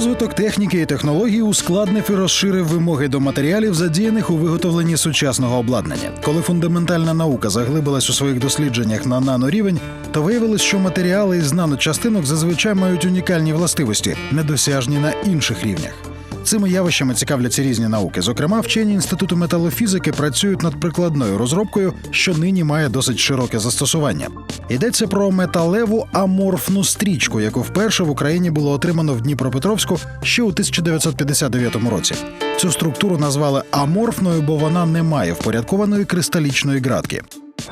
Розвиток техніки і технологій ускладнив і розширив вимоги до матеріалів, задіяних у виготовленні сучасного обладнання. Коли фундаментальна наука заглибилась у своїх дослідженнях на нанорівень, то виявилось, що матеріали із наночастинок зазвичай мають унікальні властивості, недосяжні на інших рівнях. Цими явищами цікавляться різні науки. Зокрема, вчені інституту металофізики працюють над прикладною розробкою, що нині має досить широке застосування. Йдеться про металеву аморфну стрічку, яку вперше в Україні було отримано в Дніпропетровську ще у 1959 році. Цю структуру назвали аморфною, бо вона не має впорядкованої кристалічної ґратки.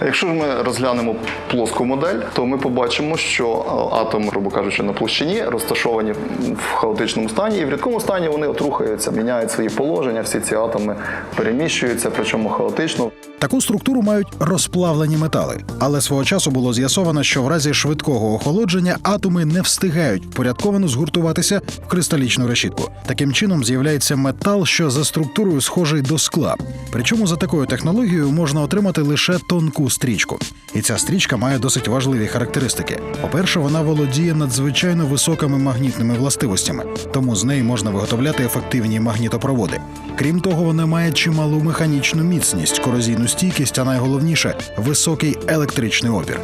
Якщо ж ми розглянемо плоску модель, то ми побачимо, що е, атоми, грубо кажучи, на площині розташовані в хаотичному стані, і в рідкому стані вони от рухаються, міняють свої положення. Всі ці атоми переміщуються, причому хаотично. Таку структуру мають розплавлені метали, але свого часу було з'ясовано, що в разі швидкого охолодження атоми не встигають впорядковано згуртуватися в кристалічну решітку. Таким чином з'являється метал, що за структурою схожий до скла. Причому за такою технологією можна отримати лише тонку стрічку. І ця стрічка має досить важливі характеристики. По-перше, вона володіє надзвичайно високими магнітними властивостями, тому з неї можна виготовляти ефективні магнітопроводи. Крім того, вона має чималу механічну міцність, корозійну стійкість, а найголовніше високий електричний опір.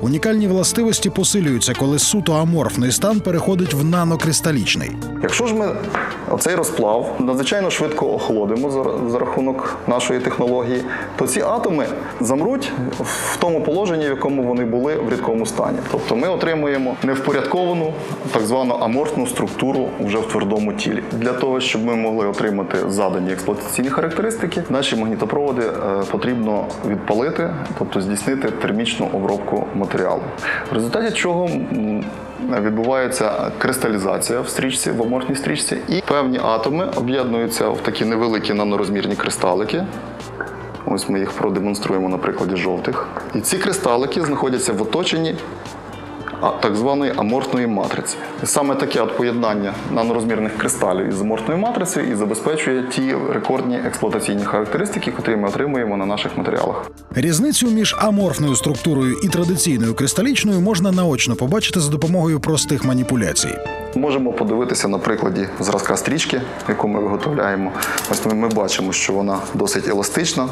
Унікальні властивості посилюються, коли суто аморфний стан переходить в нанокристалічний. Якщо ж ми оцей розплав надзвичайно швидко охолодимо за, за рахунок нашої технології, то ці атоми замруть в тому положенні, в якому вони були в рідкому стані. Тобто ми отримуємо невпорядковану, так звану аморфну структуру вже в твердому тілі. Для того, щоб ми могли отримати задані експлуатаційні характеристики, наші магнітопроводи е, потрібно відпалити, тобто здійснити термічну обробку матеріалу. В результаті чого відбувається кристалізація в стрічці, в аморфній стрічці, і певні атоми об'єднуються в такі невеликі нанорозмірні кристалики. Ось ми їх продемонструємо на прикладі жовтих. І ці кристалики знаходяться в оточенні так званої аморфної матриці. Саме таке от поєднання нанорозмірних кристалів із аморфною матрицею і забезпечує ті рекордні експлуатаційні характеристики, які ми отримуємо на наших матеріалах. Різницю між аморфною структурою і традиційною кристалічною можна наочно побачити за допомогою простих маніпуляцій. Можемо подивитися на прикладі зразка стрічки, яку ми виготовляємо. Ось ми, бачимо, що вона досить еластична.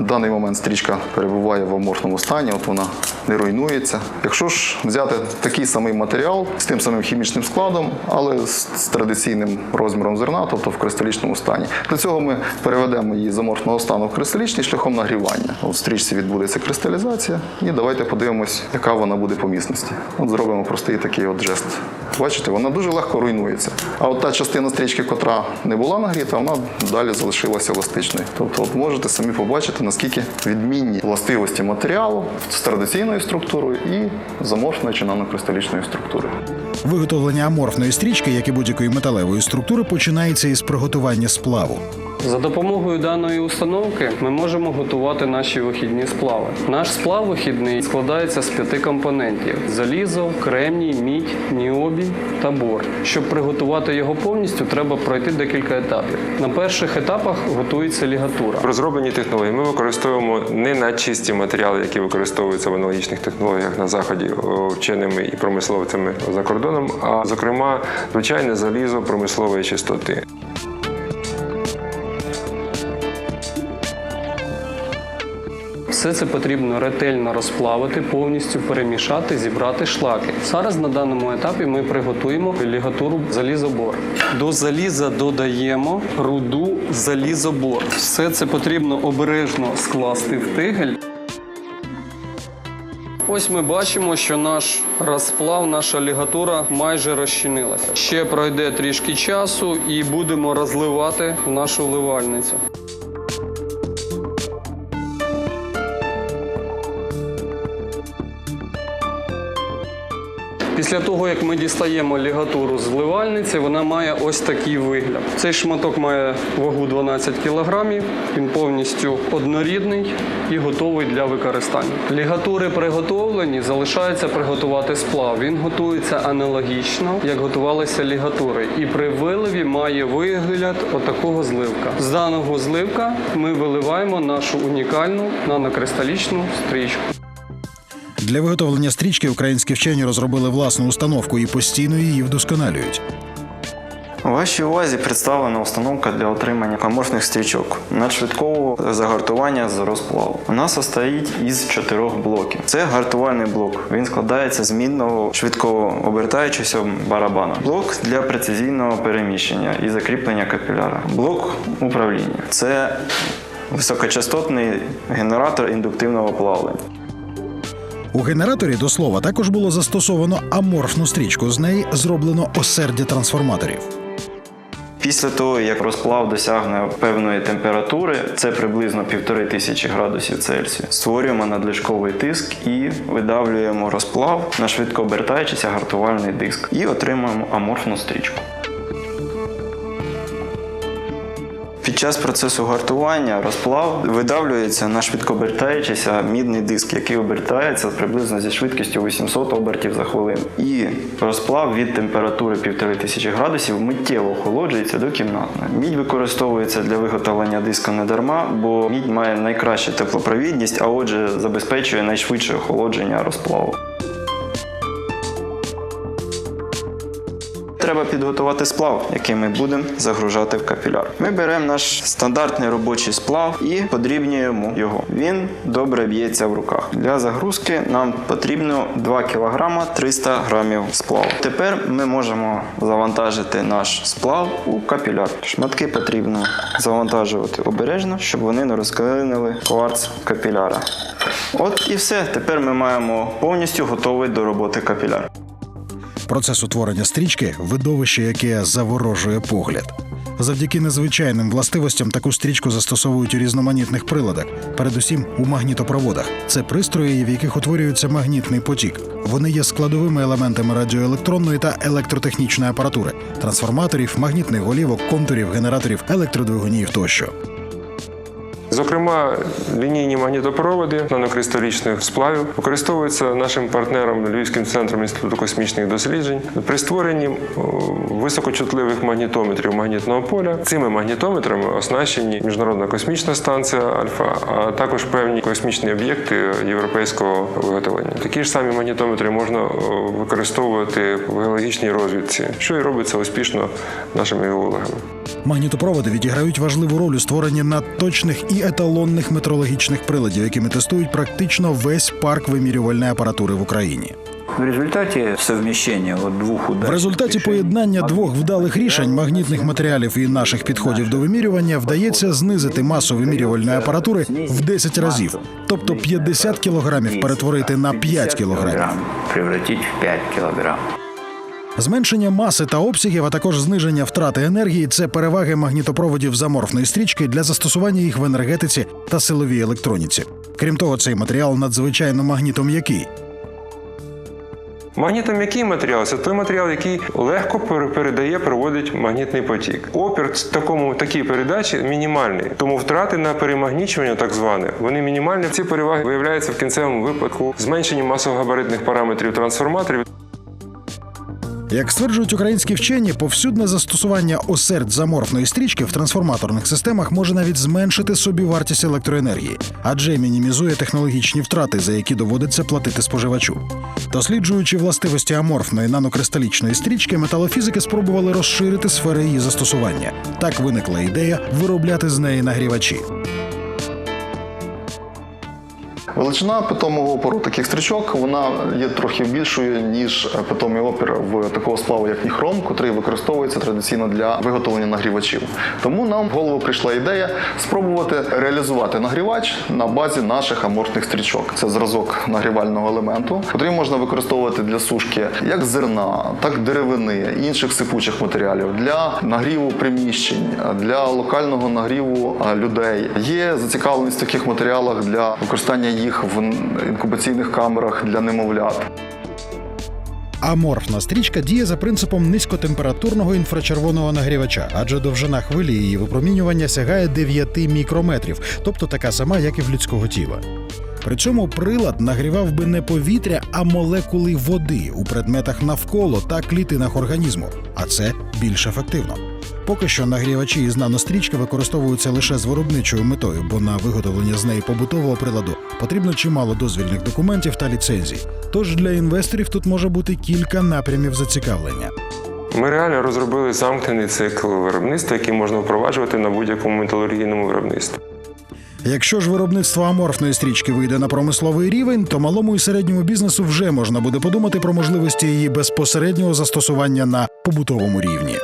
В даний момент стрічка перебуває в аморфному стані, от вона не руйнується. Якщо ж взяти такий самий матеріал з тим самим хімічним складом, але з, традиційним розміром зерна, тобто в кристалічному стані, для цього ми переведемо її з аморфного стану в кристалічний шляхом нагрівання. В стрічці відбудеться кристалізація, і давайте подивимось, яка вона буде по міцності. От зробимо простий такий от жест. Бачите, вона дуже легко руйнується. А от та частина стрічки, котра не була нагріта, вона далі залишилася еластичною. Тобто, от можете самі побачити, наскільки відмінні властивості матеріалу з традиційною структурою і з аморфною чи нанокристалічною структурою. Виготовлення аморфної стрічки, як і будь-якої металевої структури, починається із приготування сплаву. За допомогою даної установки ми можемо готувати наші вихідні сплави. Наш сплав вихідний складається з п'яти компонентів: залізо, кремній, мідь, ніобій та бор. Щоб приготувати його повністю, треба пройти декілька етапів. На перших етапах готується лігатура. В розробленні технології ми використовуємо не надчисті матеріали, які використовуються в аналогічних технологіях на заході вченими і промисловцями за кордоном, а зокрема звичайне залізо промислової чистоти. Все це потрібно ретельно розплавити, повністю перемішати, зібрати шлаки. Зараз на даному етапі ми приготуємо лігатуру залізобор. До заліза додаємо руду залізобор. Все це потрібно обережно скласти в тигель. Ось ми бачимо, що наш розплав, наша лігатура майже розчинилася. Ще пройде трішки часу і будемо розливати нашу ливальницю. Після того, як ми дістаємо лігатуру з вливальниці, вона має ось такий вигляд. Цей шматок має вагу 12 кг, він повністю однорідний і готовий для використання. Лігатури приготовлені, залишається приготувати сплав. Він готується аналогічно, як готувалися лігатури. І при виливі має вигляд отакого зливка. З даного зливка ми виливаємо нашу унікальну нанокристалічну стрічку. Для виготовлення стрічки українські вчені розробили власну установку і постійно її вдосконалюють. У вашій увазі представлена установка для отримання аморфних стрічок надшвидкого загартування з розплаву. Вона состоїть із чотирьох блоків. Це гартувальний блок. Він складається з мідного швидкого обертаючогося барабана. Блок для прецизійного переміщення і закріплення капіляра. Блок управління. Це високочастотний генератор індуктивного плавлення. У генераторі до слова також було застосовано аморфну стрічку. З неї зроблено осердя трансформаторів. Після того, як розплав досягне певної температури, це приблизно 1500 градусів Цельсію, створюємо надлишковий тиск і видавлюємо розплав на швидко обертаючийся гартувальний диск і отримуємо аморфну стрічку. Під час процесу гартування розплав видавлюється на швидкообертаючийся мідний диск, який обертається приблизно зі швидкістю 800 обертів за хвилину. І розплав від температури 1500 градусів миттєво охолоджується до кімнатної. Мідь використовується для виготовлення диска не дарма, бо мідь має найкращу теплопровідність, а отже, забезпечує найшвидше охолодження розплаву. Треба підготувати сплав, який ми будемо загружати в капіляр. Ми беремо наш стандартний робочий сплав і подрібнюємо його. Він добре б'ється в руках. Для загрузки нам потрібно 2 кг 300 грамів сплаву. Тепер ми можемо завантажити наш сплав у капіляр. Шматки потрібно завантажувати обережно, щоб вони не розклинили кварц капіляра. От і все. Тепер ми маємо повністю готовий до роботи капіляр. Процес утворення стрічки видовище, яке заворожує погляд. Завдяки незвичайним властивостям таку стрічку застосовують у різноманітних приладах, передусім у магнітопроводах. Це пристрої, в яких утворюється магнітний потік. Вони є складовими елементами радіоелектронної та електротехнічної апаратури, трансформаторів, магнітних голівок, контурів, генераторів, електродвигунів тощо. Зокрема, лінійні магнітопроводи нанокристалічних сплавів використовуються нашим партнером Львівським центром інституту космічних досліджень при створенні високочутливих магнітометрів магнітного поля. Цими магнітометрами оснащені Міжнародна космічна станція Альфа, а також певні космічні об'єкти європейського виготовлення. Такі ж самі магнітометри можна використовувати в геологічній розвідці, що і робиться успішно нашими геологами. Магнітопроводи відіграють важливу роль у створенні надточних і еталонних метрологічних приладів, якими тестують практично весь парк вимірювальної апаратури в Україні. В результате совмещения вот двух В результаті поєднання двох вдалих рішень магнітних матеріалів і наших підходів до вимірювання вдається знизити масу вимірювальної апаратури в 10 разів, тобто 50 кілограмів перетворити на 5 кілограмів. Превратить в 5 килограмм. Зменшення маси та обсягів, а також зниження втрати енергії це переваги магнітопроводів заморфної стрічки для застосування їх в енергетиці та силовій електроніці. Крім того, цей матеріал надзвичайно магнітом'який. Магнітом'який матеріал це той матеріал, який легко пер- передає, проводить магнітний потік. Опір такому такій передачі мінімальний, тому втрати на перемагнічування, так зване, вони мінімальні. Ці переваги виявляються в кінцевому випадку зменшенні масогабаритних параметрів трансформаторів. Як стверджують українські вчені, повсюдне застосування осердь заморфної стрічки в трансформаторних системах може навіть зменшити собівартість електроенергії, адже мінімізує технологічні втрати, за які доводиться платити споживачу. Досліджуючи властивості аморфної нанокристалічної стрічки, металофізики спробували розширити сфери її застосування. Так виникла ідея виробляти з неї нагрівачі. Величина питомого опору таких стрічок вона є трохи більшою, ніж питомий опір в такого сплаву, як ніхром, котрий використовується традиційно для виготовлення нагрівачів. Тому нам в голову прийшла ідея спробувати реалізувати нагрівач на базі наших аморфних стрічок. Це зразок нагрівального елементу, який можна використовувати для сушки як зерна, так деревини, інших сипучих матеріалів для нагріву приміщень, для локального нагріву людей. Є зацікавленість в таких матеріалах для використання їх в інкубаційних камерах для немовлят. Аморфна стрічка діє за принципом низькотемпературного інфрачервоного нагрівача, адже довжина хвилі її випромінювання сягає 9 мікрометрів, тобто така сама, як і в людського тіла. При цьому прилад нагрівав би не повітря, а молекули води у предметах навколо та клітинах організму, а це більш ефективно. Поки що нагрівачі із нанострічки використовуються лише з виробничою метою, бо на виготовлення з неї побутового приладу потрібно чимало дозвільних документів та ліцензій. Тож для інвесторів тут може бути кілька напрямів зацікавлення. Ми реально розробили замкнений цикл виробництва, який можна впроваджувати на будь-якому металургійному виробництві. Якщо ж виробництво аморфної стрічки вийде на промисловий рівень, то малому і середньому бізнесу вже можна буде подумати про можливості її безпосереднього застосування на побутовому рівні.